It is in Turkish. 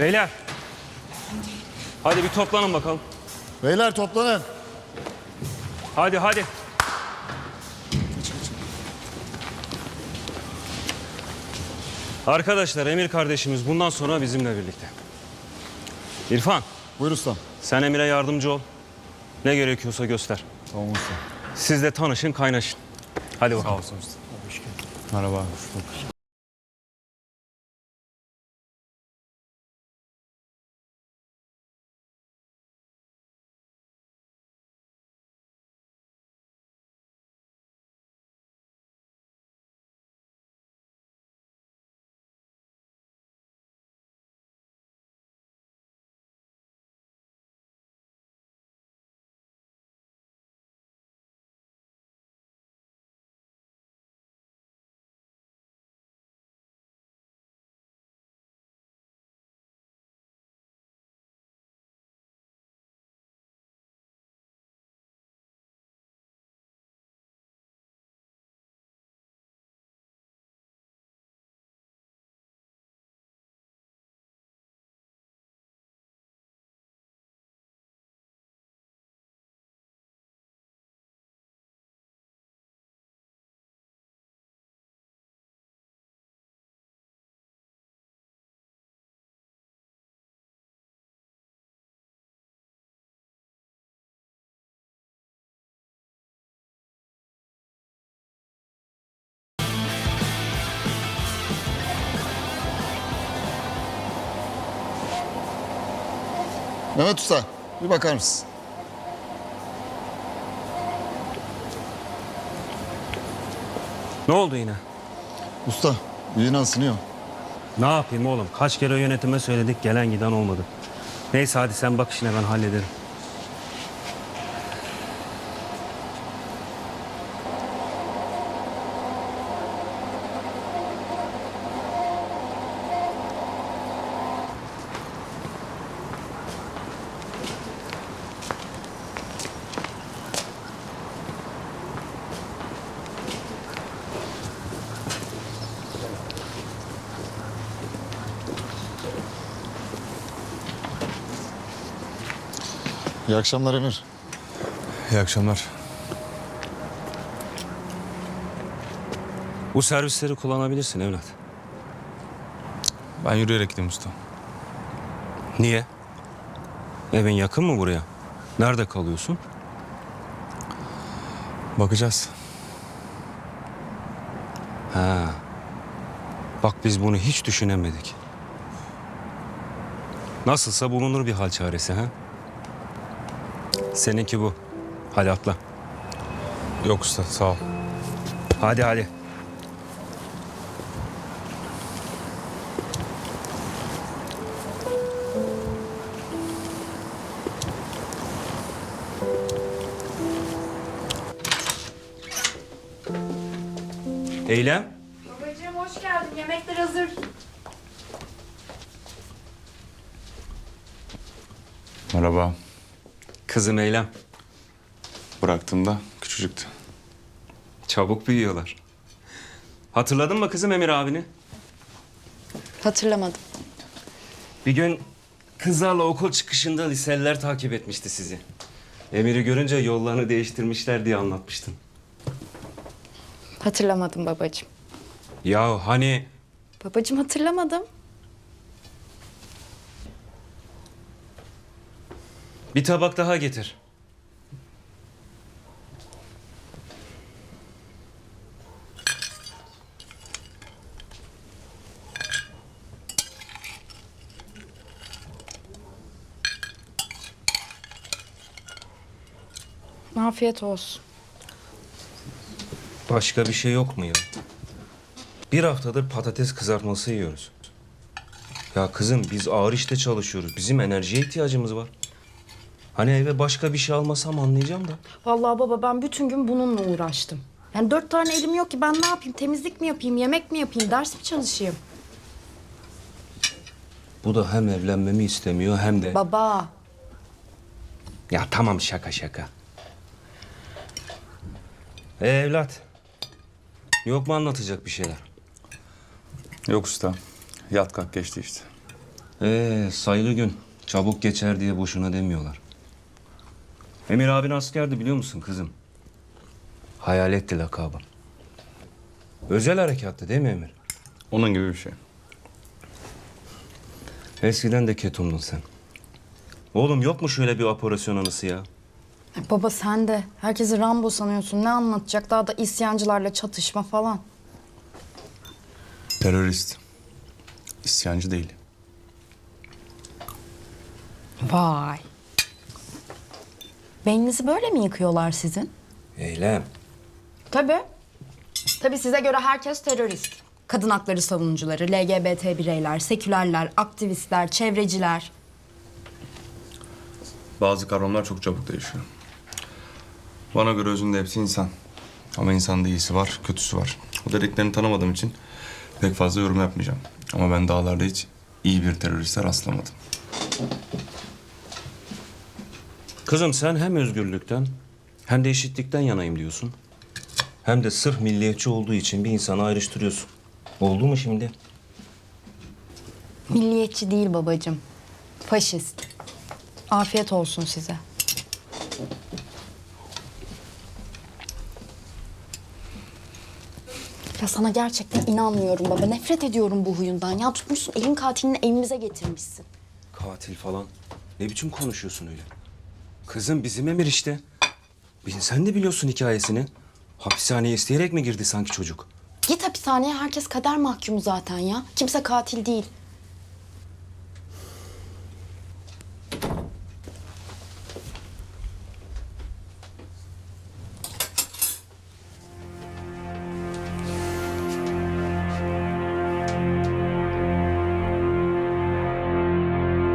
Beyler. Hadi bir toplanın bakalım. Beyler toplanın. Hadi hadi. Arkadaşlar Emir kardeşimiz bundan sonra bizimle birlikte. İrfan Buyur ustam. sen Emir'e yardımcı ol. Ne gerekiyorsa göster. Tamam usta. Siz de tanışın kaynaşın. Hadi bakalım. Merhaba. Mehmet Usta bir bakar mısın? Ne oldu yine? Usta yine ısınıyor. Ne yapayım oğlum? Kaç kere yönetime söyledik gelen giden olmadı. Neyse hadi sen bak işine ben hallederim. İyi akşamlar Emir. İyi akşamlar. Bu servisleri kullanabilirsin evlat. Ben yürüyerek gideyim usta. Niye? Evin yakın mı buraya? Nerede kalıyorsun? Bakacağız. Ha. Bak biz bunu hiç düşünemedik. Nasılsa bulunur bir hal çaresi ha? Seninki bu. Hadi atla. Yok usta sağ ol. Hadi hadi. Eylem. Babacığım hoş geldin. Yemekler hazır. Merhaba. Kızım Eylem. Bıraktığımda küçücüktü. Çabuk büyüyorlar. Hatırladın mı kızım Emir abini? Hatırlamadım. Bir gün kızlarla okul çıkışında liseliler takip etmişti sizi. Emir'i görünce yollarını değiştirmişler diye anlatmıştın. Hatırlamadım babacığım. Ya hani Babacığım hatırlamadım. Bir tabak daha getir. Afiyet olsun. Başka bir şey yok mu ya? Bir haftadır patates kızartması yiyoruz. Ya kızım biz ağır işte çalışıyoruz. Bizim enerjiye ihtiyacımız var. Hani eve başka bir şey almasam anlayacağım da. Vallahi baba ben bütün gün bununla uğraştım. Yani dört tane elim yok ki ben ne yapayım? Temizlik mi yapayım, yemek mi yapayım, ders mi çalışayım? Bu da hem evlenmemi istemiyor hem de... Baba, Ya tamam şaka şaka. Ee, evlat. Yok mu anlatacak bir şeyler? Yok usta. Yat kalk geçti işte. Ee, sayılı gün. Çabuk geçer diye boşuna demiyorlar. Emir abin askerdi biliyor musun kızım? Hayaletti lakabı. Özel harekattı değil mi Emir? Onun gibi bir şey. Eskiden de ketumdun sen. Oğlum yok mu şöyle bir operasyon anısı ya? E, Baba sen de. Herkesi Rambo sanıyorsun. Ne anlatacak? Daha da isyancılarla çatışma falan. Terörist. İsyancı değil. Vay. Beyninizi böyle mi yıkıyorlar sizin? Eylem. Tabii. Tabii size göre herkes terörist. Kadın hakları savunucuları, LGBT bireyler, sekülerler, aktivistler, çevreciler. Bazı kavramlar çok çabuk değişiyor. Bana göre özünde hepsi insan. Ama insanda iyisi var, kötüsü var. O dediklerini tanımadığım için pek fazla yorum yapmayacağım. Ama ben dağlarda hiç iyi bir teröriste rastlamadım. Kızım sen hem özgürlükten hem de eşitlikten yanayım diyorsun. Hem de sırf milliyetçi olduğu için bir insanı ayrıştırıyorsun. Oldu mu şimdi? Milliyetçi değil babacığım. Faşist. Afiyet olsun size. Ya sana gerçekten inanmıyorum baba. Nefret ediyorum bu huyundan. Ya tutmuşsun elin katilini evimize getirmişsin. Katil falan. Ne biçim konuşuyorsun öyle? Kızım bizim Emir işte. Bil- Sen de biliyorsun hikayesini. Hapishaneye isteyerek mi girdi sanki çocuk? Git hapishaneye herkes kader mahkumu zaten ya. Kimse katil değil.